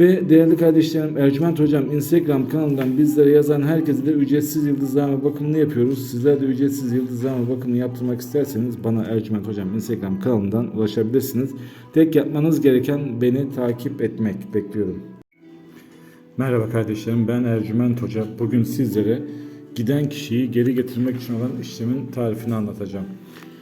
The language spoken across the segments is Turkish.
Ve değerli kardeşlerim Ercüment Hocam Instagram kanalından bizlere yazan herkese de ücretsiz yıldızlama bakımını yapıyoruz. Sizler de ücretsiz yıldızlama bakımını yaptırmak isterseniz bana Ercüment Hocam Instagram kanalından ulaşabilirsiniz. Tek yapmanız gereken beni takip etmek. Bekliyorum. Merhaba kardeşlerim ben Ercüment Hoca. Bugün sizlere giden kişiyi geri getirmek için olan işlemin tarifini anlatacağım.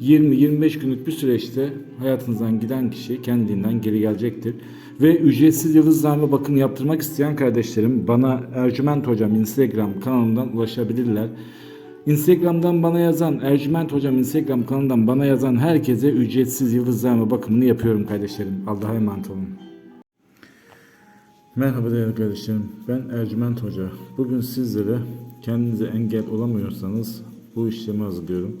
20-25 günlük bir süreçte hayatınızdan giden kişi kendiliğinden geri gelecektir. Ve ücretsiz yıldızlarla bakım yaptırmak isteyen kardeşlerim bana Ercüment Hocam Instagram kanalından ulaşabilirler. Instagram'dan bana yazan Ercüment Hocam Instagram kanalından bana yazan herkese ücretsiz yıldızlarla bakımını yapıyorum kardeşlerim. Allah'a emanet olun. Merhaba değerli kardeşlerim. Ben Ercüment Hoca. Bugün sizlere kendinize engel olamıyorsanız bu işlemi hazırlıyorum.